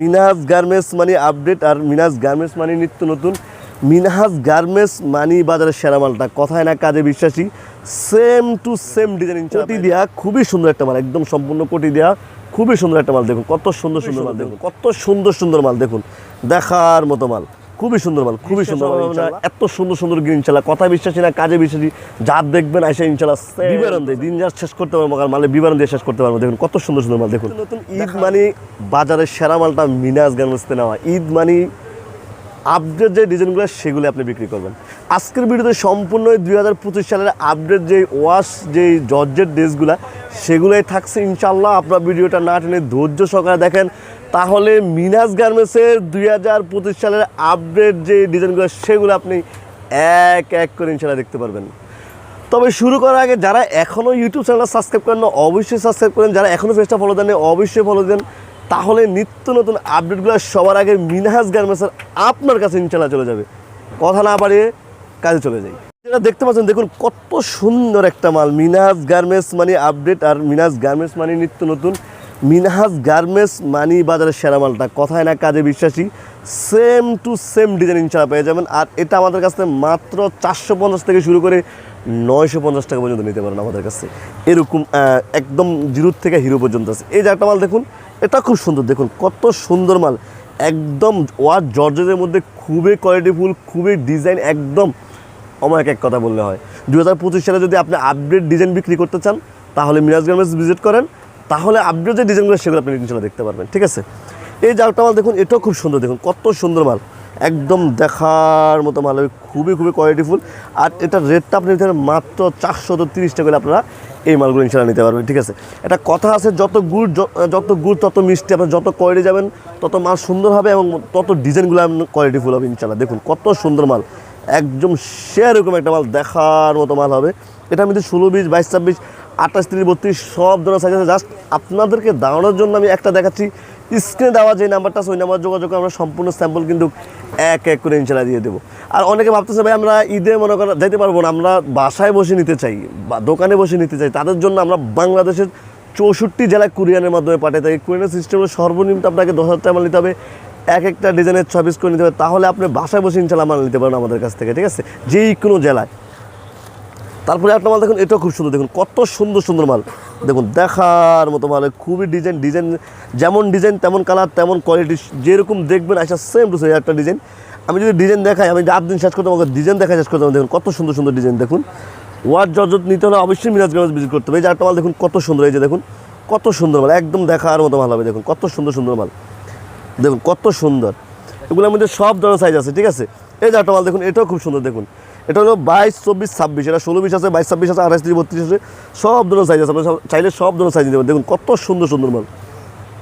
Minhaj garments মানি update আর Minhaj garments মানি নিত্য নতুন। মিনহাজ গার্মেন্টস মানি বাজারের সেরা মালটা। কথায় না কাজে বিশ্বাসী সেম টু সেম ডিজাইন কোটি দেওয়া খুবই সুন্দর একটা মাল একদম সম্পূর্ণ কোটি দেওয়া খুবই সুন্দর একটা মাল। দেখুন কত সুন্দর সুন্দর মাল দেখুন কত সুন্দর সুন্দর মাল দেখুন। দেখার মতো মাল। খুবই সুন্দর মাল খুবই সুন্দর মাল এত সুন্দর সুন্দর গ্রিন ইনশাল্লাহ কথা বিশ্বাসী না কাজে বিশ্বাসী যা দেখবেন আইসা ইনশাল্লাহ বিবরণ দেয় দিন যা শেষ করতে পারব আর মালে বিবরণ দিয়ে শেষ করতে পারব। দেখুন কত সুন্দর সুন্দর মাল দেখুন। নতুন ঈদ মানে বাজারের সেরা মালটা মিনাজ গার্মেন্টসতে নেওয়া। ঈদ মানে আপডেট যে ডিজাইনগুলো সেগুলো আপনি বিক্রি করবেন। আজকের ভিডিওতে সম্পূর্ণ দুই হাজার পঁচিশ সালের আপডেট যে ওয়াশ যে জর্জের ড্রেসগুলো সেগুলোই থাকছে। ইনশাল্লাহ আপনার ভিডিওটা না টেনে ধৈর্য সহকারে দেখেন। তাহলে মিনাস গার্মেন্টসের দুই হাজার পঁচিশ সালের আপডেট যে ডিজাইনগুলো সেগুলো আপনি এক এক করে ইনশাল্লাহ দেখতে পারবেন। তবে শুরু করার আগে যারা এখনও ইউটিউব চ্যানেল সাবস্ক্রাইব করেন না অবশ্যই সাবস্ক্রাইব করেন। যারা এখনও ফেসটা ফলো দেন অবশ্যই ফলো দেন। তাহলে নিত্য নতুন আপডেটগুলো সবার আগে মিনহাজ গার্মেন্টসের আপনার কাছে ইনশাল্লাহ চলে যাবে। কথা না বাড়িয়ে কাজে চলে যাই। যেটা দেখতে পাচ্ছেন, দেখুন কত সুন্দর একটা মাল। মিনহাজ গার্মেন্টস মানে আপডেট আর মিনহাজ গার্মেন্টস মানে নিত্য নতুন। মিনহাজ গার্মেন্টস মানি বাজারের সেরা মালটা। কথায় না কাজে বিশ্বাসী সেম টু সেম ডিজাইন ইনশাল্লাহ পেয়ে যাবেন। আর এটা আমাদের কাছে মাত্র চারশো পঞ্চাশ থেকে শুরু করে নয়শো পঞ্চাশ টাকা পর্যন্ত নিতে পারেন আমাদের কাছে এরকম একদম জিরোর থেকে হিরো পর্যন্ত আছে। এই যে একটা মাল দেখুন, এটা খুব সুন্দর। দেখুন, কত সুন্দর মাল। একদম ওয়ার জর্জের মধ্যে খুবই কোয়ালিটিফুল খুবই ডিজাইন একদম এক এক কথা বললে হয়। দু হাজার পঁচিশ সালে যদি আপনি আপডেট ডিজাইন বিক্রি করতে চান, তাহলে মিরাজ গার্মেন্টস ভিজিট করেন। তাহলে আপনিও যে ডিজাইনগুলো সেগুলো আপনি ইনশাল্লাহ দেখতে পারবেন, ঠিক আছে? এই একটা মাল দেখুন, এটাও খুব সুন্দর, দেখুন, কত সুন্দর মাল। একদম দেখার মতো মাল খুবই খুবই কোয়ালিটিফুল আর এটার রেটটা আপনি নিতে মাত্র চারশো তিরিশ টাকা করে আপনারা এই মালগুলো ইনশাল্লাহ নিতে পারবেন, ঠিক আছে? একটা কথা আছে, যত গুড় যত গুড়, তত মিষ্টি, আপনার যত কোয়ালিটি যাবেন, তত মাল সুন্দর হবে এবং তত ডিজাইনগুলো কোয়ালিটিফুল হবে ইনশাল্লাহ। দেখুন, কত সুন্দর মাল, একদম সেরকম একটা মাল, দেখার মতো মাল হবে। এটা আমি ষোলো বিশ, বাইশ, ছাব্বিশ আঠাশ, তিরিশ, বত্রিশ, সব ধরনের সাইজ আছে। জাস্ট আপনাদেরকে দাঁড়ানোর জন্য আমি একটা দেখাচ্ছি। স্ক্রিনে দেওয়া যে নাম্বারটা আছে ওই নাম্বার যোগাযোগ আমরা সম্পূর্ণ স্যাম্পল কিন্তু এক এক করে ইনশাল্লাহ দিয়ে দেবো। আর অনেকে ভাবতেছে ভাই, আমরা ঈদে মনে করেন যাইতে পারব না, আমরা বাসায় বসে নিতে চাই বা দোকানে বসে নিতে চাই, তাদের জন্য আমরা বাংলাদেশের চৌষট্টি জেলায় কুরিয়ানের মাধ্যমে পাঠাই থাকি। কুরিয়ানের সিস্টেমে সর্বনিম্ন আপনাকে দশ হাজার টাকা নিতে হবে। এক একটা ডিজাইনের ছয় পিস করে নিতে হবে। তাহলে আপনি বাসায় বসে ইনশাল্লাহ মাল নিতে পারেন আমাদের কাছ থেকে, ঠিক আছে? যেই কোনো জেলায়। তারপরে একটা মাল দেখুন, এটাও খুব সুন্দর, দেখুন কত সুন্দর সুন্দর মাল। দেখুন, দেখার মতো মাল, খুবই ডিজাইন ডিজাইন যেমন ডিজাইন তেমন কালার তেমন কোয়ালিটি যেরকম দেখবেন আচ্ছা সেম টু সেম একটা ডিজাইন আমি যদি ডিজাইন দেখাই, আমি রাত দিন শেষ করতে আমাকে ডিজাইন দেখা শেষ করতে দেখুন কত সুন্দর সুন্দর ডিজাইন দেখুন। ওয়ার জর্জত নিতে হলে অবশ্যই মিরাজ গাছ ভিজিট করতে হবে। এই যে একটা মাল দেখুন, কত সুন্দর, এই যে দেখুন, কত সুন্দর মাল, একদম দেখার মতো মাল হবে, দেখুন কত সুন্দর সুন্দর মাল। দেখুন কত সুন্দর। এগুলোর মধ্যে সব ধরনের সাইজ আছে, ঠিক আছে? এই যে একটা মাল দেখুন, এটাও খুব সুন্দর, দেখুন। এটা হলো বাইশ, চব্বিশ, ছাব্বিশ। এটা ষোলো, বিশ আছে, বাইশ, ছাব্বিশ আছে, আঠাশ, তিরিশ, বত্রিশ আছে, সব ধরনের সাইজ আছে। আপনার চাইলে সব ধরনের সাইজ পারেন। দেখুন, কত সুন্দর সুন্দর মাল।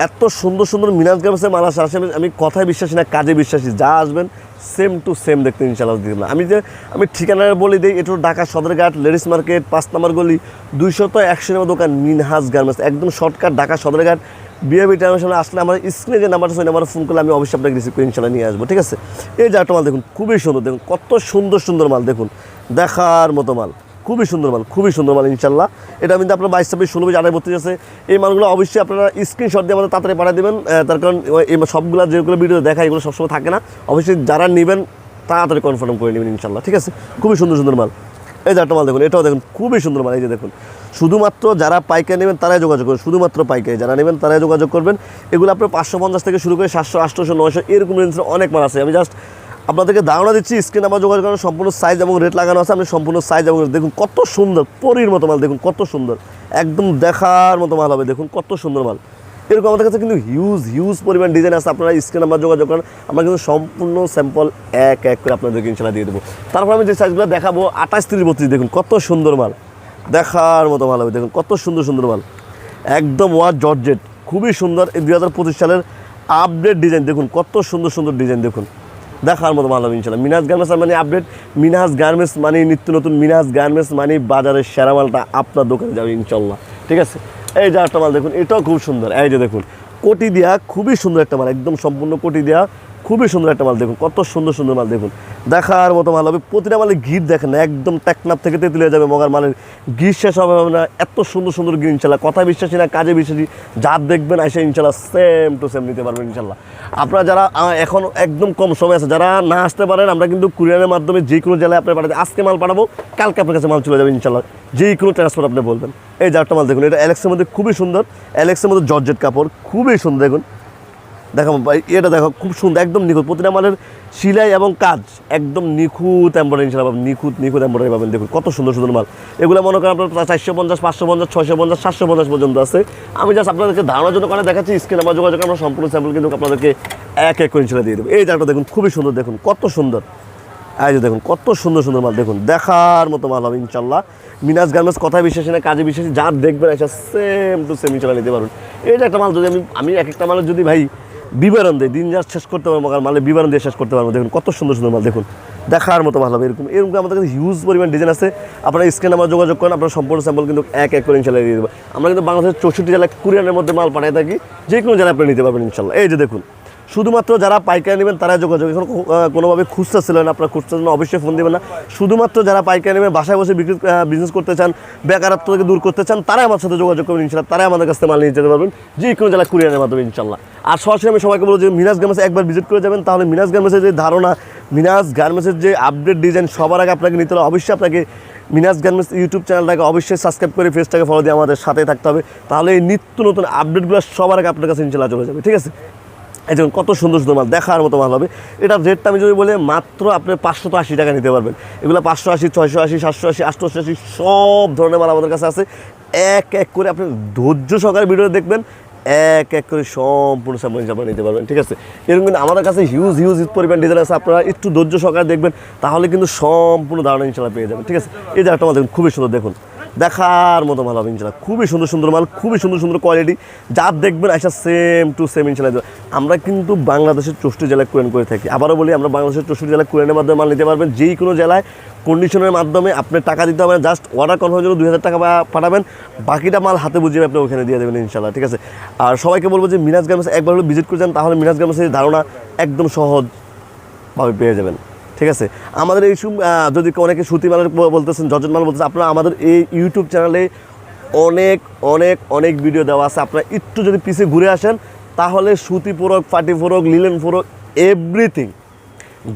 এত সুন্দর সুন্দর মিনাজ গার্মেন্টসের মাল আসে। আসলে আমি কথায় বিশ্বাসী না, কাজে বিশ্বাসী। যা আসবেন সেম টু সেম দেখতে ইনশাল্লাহ দিলাম আমি যে, আমি ঠিকানা বলে দিই, এটা ঢাকা সদরঘাট, লেডিস মার্কেট, পাঁচ নম্বর গলি, দুইশত একশো নম্বর দোকান, মিনহাজ গার্মেন্টস। একদম শর্টকাট, ঢাকা সদরঘাট টাইমের সামনে আসলে আমার স্ক্রিনে যে নাম্বারটা নাম্বারে ফোন করলে আমি অবশ্যই আপনাকে রিসিভ করে ইনশাল্লাহ নিয়ে আসব, ঠিক আছে? এই যে মাল দেখুন, খুবই সুন্দর, দেখুন, কত সুন্দর সুন্দর মাল, দেখুন, দেখার মতো মাল, খুবই সুন্দর মাল, খুবই সুন্দর মাল ইনশাল্লাহ এটা কিন্তু আপনার বাইশ, ছাব্বিশ, ষোলো আড়াই বত্রিশ আছে। এই মালগুলো অবশ্যই আপনারা স্ক্রিনশট দিয়ে আমাদের তাড়াতাড়ি পাঠিয়ে দেবেন তার কারণ এই সবগুলো যেগুলো ভিডিও দেখা এগুলো সবসময় থাকে না। অবশ্যই যারা নেবেন, তাড়াতাড়ি কনফার্ম করে নেবেন ইনশাল্লাহ ঠিক আছে? খুবই সুন্দর সুন্দর মাল। এই যে মাল দেখুন, এটাও দেখুন, খুবই সুন্দর মাল, এই যে দেখুন। শুধুমাত্র যারা পাইকারি নেবেন তারাই যোগাযোগ করবেন, শুধুমাত্র পাইকারি। যারা নেবেন তারাই যোগাযোগ করবেন। এগুলো আপনার পাঁচশো পঞ্চাশ থেকে শুরু করে সাতশো আটশোশো নয়শো, এরকম রেঞ্জের অনেক মাল আছে। আমি জাস্ট আপনাদেরকে ধারণা দিচ্ছি স্ক্রিন আমার যোগাযোগ করার সম্পূর্ণ সাইজ এবং রেট লাগানো আছে। আপনি সম্পূর্ণ সাইজ এবং দেখুন কত সুন্দর, পরির মতো মাল, দেখুন কত সুন্দর। একদম দেখার মতো মাল হবে, দেখুন কত সুন্দর মাল। এরকম আমাদের কাছে কিন্তু হিউজ হিউজ পরিমাণ ডিজাইন আছে। আপনারা স্ক্রিন নাম্বার যোগাযোগ করেন, আমরা কিন্তু সম্পূর্ণ স্যাম্পল এক এক করে আপনাদেরকে ইনশাল্লাহ দিয়ে দেবো। তারপর আমি যে সাইজগুলো দেখাবো, আঠাশ, তিরিশ, বত্রিশ, দেখুন কত সুন্দর মাল। দেখার মতো মাল হবে। দেখুন, কত সুন্দর সুন্দর মাল। একদম ওয়ার জর্জেট, খুবই সুন্দর এই দুই হাজার পঁচিশ সালের আপডেট ডিজাইন দেখুন, কত সুন্দর সুন্দর ডিজাইন দেখুন। দেখার মতো ভালো হবে ইনশাল্লাহ মিনাজ গার্মেন্টস মানে আপডেট মিনাজ গার্মেন্টস মানে নিত্য নতুন মিনাজ গার্মেন্টস মানে বাজারের সেরা মালটা আপনার দোকানে যাবে ইনশাল্লাহ ঠিক আছে? এই যে মাল দেখুন, এটাও খুব সুন্দর। এই যে দেখুন, কোটি দেওয়া খুবই সুন্দর একটা মাল, একদম সম্পূর্ণ কোটি দেওয়া খুবই সুন্দর একটা মাল দেখুন, কত সুন্দর সুন্দর মাল দেখুন। দেখার মতো মাল হবে, প্রতিটা মালে গিট দেখেন, একদম টেকনাপ থেকে তেতুলিয়া যাবে মগার মালের। গিট শেষ হবে না, এত সুন্দর সুন্দর গিট ইনশাল্লাহ, কথা বিশ্বাসী না, কাজে বিশ্বাসী যা দেখবেন এসে ইনশাল্লাহ সেম টু সেম নিতে পারবেন ইনশাল্লাহ। আপনারা যারা এখন একদম কম সময় আছে, যারা না আসতে পারেন, আমরা কিন্তু কুরিয়ারের মাধ্যমে যে কোনো জেলায় আপনার পাঠাতে, আজকে মাল পাঠাবো, কালকে আপনার কাছে মাল চলে যাবে ইনশাল্লাহ। যে কোনো ট্রান্সপোর্ট আপনি বলবেন। এই যারটা মাল দেখুন, এটা অ্যালেক্সের মধ্যে খুবই সুন্দর অ্যালেক্সের মধ্যে জর্জেট কাপড়, খুবই সুন্দর দেখুন। দেখো এটা দেখো, খুব সুন্দর, একদম নিখুঁত। প্রতিটা মালের সিলাই এবং কাজ একদম নিখুঁত এম্বয়ডারি ইনশাল্লাহ নিখুঁত নিখুঁত এম্বয়ডারি পাবেন। দেখুন, কত সুন্দর সুন্দর মাল। এগুলো মনে করেন আপনার চারশো পঞ্চাশ, পাঁচশো পঞ্চাশ, ছয়শো পঞ্চাশ, সাতশো পঞ্চাশ পর্যন্ত আছে। আমি জাস্ট আপনাদেরকে ধারণার জন্য কারণে দেখাচ্ছি স্ক্রিন আমার যোগাযোগ, আমরা সম্পূর্ণ স্যাম্পল কিন্তু আপনাদেরকে এক এক করে দিয়ে দেবো। এই জায়গাটা দেখুন, খুবই সুন্দর, দেখুন, কত সুন্দর। এই যে দেখুন, কত সুন্দর সুন্দর মাল, দেখুন, দেখার মতো মাল হবে ইনশাল্লাহ। মিনাজ গার্মেন্টস, কথায় বিশ্বাসী না, কাজে বিশ্বাসী যা দেখবেন একটা সেম টু সেম ইনশাল্লাহ নিতে পারবেন। এই যে একটা মাল, যদি আমি আমি এক একটা মালের যদি ভাই বিবরণ দেয়, দিন যা শেষ করতে পারব মালে বিবরণ দিয়ে শেষ করতে পারব। দেখুন, কত সুন্দর সুন্দর মাল, দেখুন। দেখার মতো ভালো হবে, এরকম এরকম আমাদের কাছে হিউজ পরিমাণ ডিজাইন আছে। আপনারা স্ক্রিনে আমার যোগাযোগ করেন, আপনার সম্পূর্ণ স্যাম্পল কিন্তু এক এক করে ইনশাল্লাহ দিয়ে দেবো। আমরা কিন্তু বাংলাদেশের চৌষট্টি জেলায় কুরিয়ানের মধ্যে মাল পাঠিয়ে থাকি যে কোনো জেলায় আপনি নিতে পারবেন ইনশাল্লাহ এই যে দেখুন শুধুমাত্র যারা পাইকারি নেবেন তারা যোগাযোগ এখন কোনোভাবে খুচরা ছিলেন আপনার খুচরা জন্য অবশ্যই ফোন দেবেন না। শুধুমাত্র যারা পাইকারি নেবেন, বাসায় বসে বিক্রি বিজনেস করতে চান, বেকারত্ব থেকে দূর করতে চান, তারাই আমার সাথে যোগাযোগ করবেন ইনশাল্লাহ তারাই আমাদের কাছ থেকে মাল নিয়ে যেতে পারবেন। যে কোনো জেলা কুরিয়ানের মাধ্যমে ইনশাল্লাহ আর সরাসরি আমি সবাইকে বলব যে মিনাজ গার্মেন্টসে একবার ভিজিট করে যাবেন, তাহলে মিনাজ গার্মেন্টসের যে ধারণা মিনাজ গার্মেন্টসের যে আপডেট ডিজাইন সবার আগে আপনাকে নিতে হলে অবশ্যই আপনাকে মিনাজ গার্মেন্টস ইউটিউব চ্যানেলটাকে অবশ্যই সাবস্ক্রাইব করে ফেসটাকে ফলো দিয়ে আমাদের সাথে থাকতে হবে। তাহলে এই নিত্য নতুন আপডেটগুলো সবার আগে আপনার কাছে ইনশাল্লাহ চলে যাবে, ঠিক আছে? এই দেখুন, কত সুন্দর সুন্দর মাল, দেখার মতো মাল হবে। এটার রেটটা আমি যদি বলি মাত্র আপনি পাঁচশো আশি টাকা নিতে পারবেন। এগুলো পাঁচশো আশি, ছয়শো আশি, সাতশো আশি, আটশো আশি সব ধরনের মাল আমাদের কাছে আছে। এক এক করে আপনি ধৈর্য সহকারে ভিডিও দেখবেন। এক এক করে সম্পূর্ণ সামনে আপনারা নিতে পারবেন, ঠিক আছে? এরকম কিন্তু আমাদের কাছে হিউজ হিউজ পরিমাণ ডিজাইন আছে। আপনারা একটু ধৈর্য সহকারে দেখবেন, তাহলে কিন্তু সম্পূর্ণ ধারণা ইনশাল্লাহ পেয়ে যাবেন, ঠিক আছে? এই জায়গাটা আমাদের খুবই সুন্দর, দেখুন। দেখার মতো মাল হবে ইনশাল্লাহ খুবই সুন্দর সুন্দর মাল, খুবই সুন্দর সুন্দর কোয়ালিটি যা দেখবেন আচ্ছা সেম টু সেম ইনশাল্লাহ। আমরা কিন্তু বাংলাদেশের চৌষ্টি জেলায় কুরেন করে থাকি। আবারও বলি, আমরা বাংলাদেশের চৌষ্টি জেলায় কুরেনের মাধ্যমে মাল নিতে পারবেন। যেই কোনো জেলায় কন্ডিশনের মাধ্যমে আপনি টাকা দিতে হবে জাস্ট অর্ডার কনফার্মের জন্য দুই হাজার টাকা পাঠাবেন। বাকিটা মাল হাতে বুঝিয়ে আপনি ওখানে দিয়ে দেবেন ইনশাল্লাহ ঠিক আছে? আর সবাইকে বলব যে মিনাজ গার্মেন্টস একবার হলে ভিজিট করে যান তাহলে মিনাজ গার্মেন্টসের ধারণা একদম সহজ ভাবে পেয়ে যাবেন। ঠিক আছে? আমাদের এই যদি অনেকে সুতি মালের বলতেছেন জজন মাল বলতেছেন, আপনারা আমাদের এই ইউটিউব চ্যানেলে অনেক অনেক অনেক ভিডিও দেওয়া আছে। আপনারা একটু যদি পিছে ঘুরে আসেন, তাহলে সুতি ফোরক, ফাটি frock, linen frock everything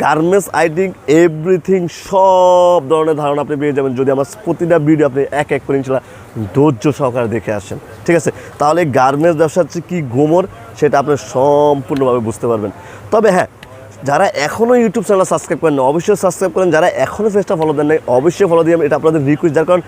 garments আইটিং everything সব ধরনের ধারণা আপনি পেয়ে যাবেন। যদি আমার প্রতিটা ভিডিও আপনি এক এক করে ইনশাল্লাহ ধৈর্য সহকারে দেখে আসেন। ঠিক আছে? তাহলে গার্মেন্টস ব্যবসা হচ্ছে কী? গোমর সেটা আপনি সম্পূর্ণভাবে বুঝতে পারবেন। তবে হ্যাঁ যারা এখনও ইউটিউব চ্যানেল সাবস্ক্রাইব করেন না, অবশ্যই সাবস্ক্রাইব করেন। যারা এখনও ফেসটা ফলো দেন নাই অবশ্যই ফলো দিয়ে এটা আপনাদের রিকোয়েস্ট যার কারণ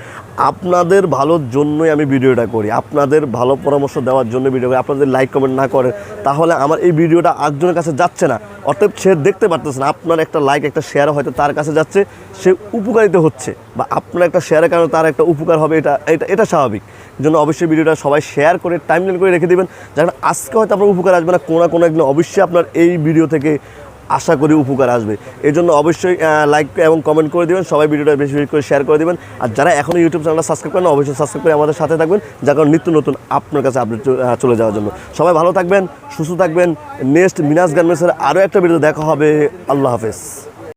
আপনাদের ভালোর জন্যই আমি ভিডিওটা করি। আপনাদের ভালো পরামর্শ দেওয়ার জন্য ভিডিও করি। আপনাদের লাইক কমেন্ট না করেন তাহলে আমার এই ভিডিওটা একজনের কাছে যাচ্ছে না। অর্থাৎ সে দেখতে পারতেছে না আপনার একটা লাইক একটা শেয়ার হয়তো তার কাছে যাচ্ছে সে উপকারিত হচ্ছে বা আপনার একটা শেয়ারের কারণে তার একটা উপকার হবে এটা এটা এটা স্বাভাবিক। জন্য অবশ্যই ভিডিওটা সবাই শেয়ার করে টাইমলাইন করে রেখে দেবেন। যারা আজকে হয়তো আপনার উপকার আসবে না কোনো কোনো একদিন অবশ্যই আপনার এই ভিডিও থেকে আশা করি উপকার আসবে। এই জন্য অবশ্যই লাইক এবং কমেন্ট করে দেবেন, সবাই ভিডিওটা বেশি বেশি করে শেয়ার করে দেবেন। আর যারা এখনও ইউটিউব চ্যানেলটা সাবস্ক্রাইব করেন অবশ্যই সাবস্ক্রাইব করে আমাদের সাথে থাকবেন, যার কারণ নিত্য নতুন আপনার কাছে আপডেট চলে যাওয়ার জন্য। সবাই ভালো থাকবেন, সুস্থ থাকবেন। নেক্সট মিনাস গার্মেন্টসের আরও একটা ভিডিও দেখা হবে। আল্লাহ হাফেজ।